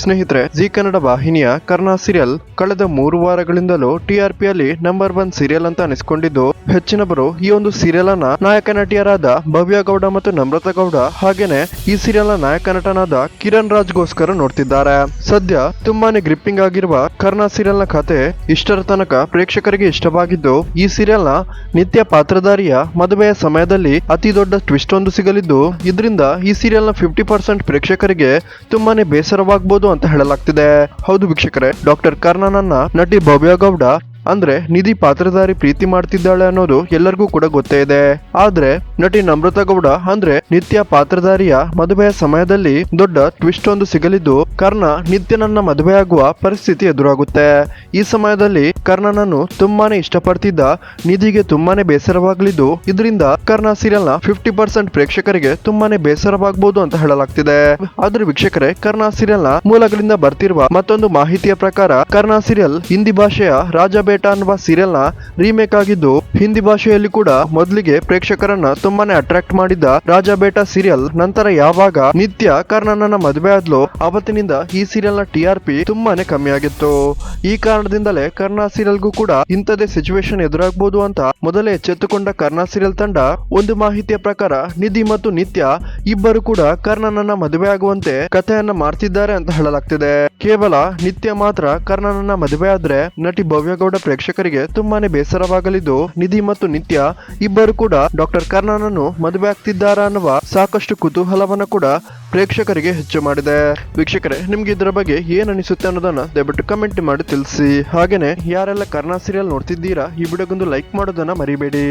ಸ್ನೇಹಿತರೆ, ಜಿ ಕನ್ನಡ ವಾಹಿನಿಯ ಕರ್ನಾ ಸೀರಿಯಲ್ ಕಳೆದ ಮೂರು ವಾರಗಳಿಂದಲೂ ಟಿಆರ್ಪಿ ಅಲ್ಲಿ ನಂಬರ್ ಒನ್ ಸೀರಿಯಲ್ ಅಂತ ಅನಿಸಿಕೊಂಡಿದ್ದು ಹೆಚ್ಚಿನವರು ಈ ಒಂದು ಸೀರಿಯಲ್ ಅನ್ನ ನಾಯಕ ನಟಿಯರಾದ ಭವ್ಯ ಗೌಡ ಮತ್ತು ನಮ್ರತಾ ಗೌಡ ಹಾಗೇನೆ ಈ ಸೀರಿಯಲ್ನ ನಾಯಕ ನಟನಾದ ಕಿರಣ್ ರಾಜ್ಗೋಸ್ಕರ ನೋಡ್ತಿದ್ದಾರೆ. ಸದ್ಯ ತುಂಬಾನೇ ಗ್ರಿಪ್ಪಿಂಗ್ ಆಗಿರುವ ಕರ್ನಾ ಸೀರಿಯಲ್ನ ಕತೆ ಇಷ್ಟರ ತನಕ ಪ್ರೇಕ್ಷಕರಿಗೆ ಇಷ್ಟವಾಗಿದ್ದು, ಈ ಸೀರಿಯಲ್ನ ನಿತ್ಯ ಪಾತ್ರಧಾರಿಯ ಮದುವೆಯ ಸಮಯದಲ್ಲಿ ಅತಿ ದೊಡ್ಡ ಟ್ವಿಸ್ಟ್ ಒಂದು ಸಿಗಲಿದ್ದು, ಇದರಿಂದ ಈ ಸೀರಿಯಲ್ನ ಫಿಫ್ಟಿ ಪರ್ಸೆಂಟ್ ಪ್ರೇಕ್ಷಕರಿಗೆ ತುಂಬಾನೇ ಬೇಸರವಾಗಬಹುದು ಅಂತ ಹೇಳಲಾಗ್ತಿದೆ. ಹೌದು ವೀಕ್ಷಕರೇ ಡಾಕ್ಟರ್ ಕರ್ಣನನ್ನ ನಟಿ ಭವ್ಯ ಗೌಡ ಅಂದ್ರೆ ನಿಧಿ ಪಾತ್ರಧಾರಿ ಪ್ರೀತಿ ಮಾಡ್ತಿದ್ದಾಳೆ ಅನ್ನೋದು ಎಲ್ಲರಿಗೂ ಕೂಡ ಗೊತ್ತೇ ಇದೆ. ಆದ್ರೆ ನಟಿ ನಮ್ರತಾ ಗೌಡ ಅಂದ್ರೆ ನಿತ್ಯ ಪಾತ್ರಧಾರಿಯ ಮದುವೆಯ ಸಮಯದಲ್ಲಿ ದೊಡ್ಡ ಟ್ವಿಸ್ಟ್ ಒಂದು ಸಿಗಲಿದ್ದು ಕರ್ಣ ನಿತ್ಯನನ್ನ ಮದುವೆಯಾಗುವ ಪರಿಸ್ಥಿತಿ ಎದುರಾಗುತ್ತೆ. ಈ ಸಮಯದಲ್ಲಿ ಕರ್ಣನನ್ನು ತುಂಬಾನೇ ಇಷ್ಟಪಡ್ತಿದ್ದ ನಿಧಿಗೆ ತುಂಬಾನೇ ಬೇಸರವಾಗಲಿದ್ದು ಇದರಿಂದ ಕರ್ಣ ಸೀರಿಯಲ್ನ ಫಿಫ್ಟಿ ಪರ್ಸೆಂಟ್ ಪ್ರೇಕ್ಷಕರಿಗೆ ತುಂಬಾನೇ ಬೇಸರವಾಗಬಹುದು ಅಂತ ಹೇಳಲಾಗ್ತಿದೆ. ಆದ್ರೆ ವೀಕ್ಷಕರೇ, ಕರ್ಣ ಸೀರಿಯಲ್ನ ಮೂಲಗಳಿಂದ ಬರ್ತಿರುವ ಮತ್ತೊಂದು ಮಾಹಿತಿಯ ಪ್ರಕಾರ ಕರ್ಣ ಸೀರಿಯಲ್ ಹಿಂದಿ ಭಾಷೆಯ ರಾಜ ಬೇಟ ಅನ್ನುವ ಸೀರಿಯಲ್ನ ರೀಮೇಕ್ ಆಗಿದ್ದು, ಹಿಂದಿ ಭಾಷೆಯಲ್ಲಿ ಕೂಡ ಮೊದಲಿಗೆ ಪ್ರೇಕ್ಷಕರನ್ನ ತುಂಬಾನೇ ಅಟ್ರಾಕ್ಟ್ ಮಾಡಿದ್ದ ರಾಜ ಬೇಟಾ ಸೀರಿಯಲ್ ನಂತರ ಯಾವಾಗ ನಿತ್ಯ ಕರ್ಣನನ್ನ ಮದುವೆ ಆದ್ಲು, ಅವತ್ತಿನಿಂದ ಈ ಸೀರಿಯಲ್ನ ಟಿ ಆರ್ ಪಿ ತುಂಬಾನೇ ಕಮ್ಮಿ ಆಗಿತ್ತು. ಈ ಕಾರಣದಿಂದಲೇ ಕರ್ಣ ಸೀರಿಯಲ್ಗೂ ಕೂಡ ಇಂಥದೇ ಸಿಚುವೇಶನ್ ಎದುರಾಗಬಹುದು ಅಂತ ಮೊದಲೇ ಎಚ್ಚೆತ್ತುಕೊಂಡ ಕರ್ಣ ಸೀರಿಯಲ್ ತಂಡ, ಒಂದು ಮಾಹಿತಿಯ ಪ್ರಕಾರ ನಿಧಿ ಮತ್ತು ನಿತ್ಯ ಇಬ್ಬರು ಕೂಡ ಕರ್ಣನನ್ನ ಮದುವೆ ಆಗುವಂತೆ ಕಥೆಯನ್ನ ಮಾಡ್ತಿದ್ದಾರೆ ಅಂತ ಹೇಳಲಾಗ್ತಿದೆ. ಕೇವಲ ನಿತ್ಯ ಮಾತ್ರ ಕರ್ಣನನ್ನ ಮದುವೆ ಆದ್ರೆ ನಟಿ ಭವ್ಯಗೌಡ ಪ್ರೇಕ್ಷಕರಿಗೆ ತುಂಬಾನೇ ಬೇಸರವಾಗಲಿದ್ದು, ನಿಧಿ ಮತ್ತು ನಿತ್ಯ ಇಬ್ಬರು ಕೂಡ ಡಾಕ್ಟರ್ ಕರ್ಣನನ್ನು ಮದುವೆ ಆಗ್ತಿದ್ದಾರಾ ಅನ್ನುವ ಸಾಕಷ್ಟು ಕುತೂಹಲವನ್ನ ಕೂಡ ಪ್ರೇಕ್ಷಕರಿಗೆ ಹೆಚ್ಚು ಮಾಡಿದೆ. ವೀಕ್ಷಕರೇ, ನಿಮ್ಗೆ ಇದರ ಬಗ್ಗೆ ಏನ್ ಅನಿಸುತ್ತೆ ಅನ್ನೋದನ್ನ ದಯವಿಟ್ಟು ಕಮೆಂಟ್ ಮಾಡಿ ತಿಳಿಸಿ. ಹಾಗೇನೆ, ಯಾರೆಲ್ಲ ಕರ್ಣ ಸೀರಿಯಲ್ ನೋಡ್ತಿದ್ದೀರಾ, ಈ ವಿಡಿಯೋಗೊಂದು ಲೈಕ್ ಮಾಡೋದನ್ನ ಮರಿಬೇಡಿ.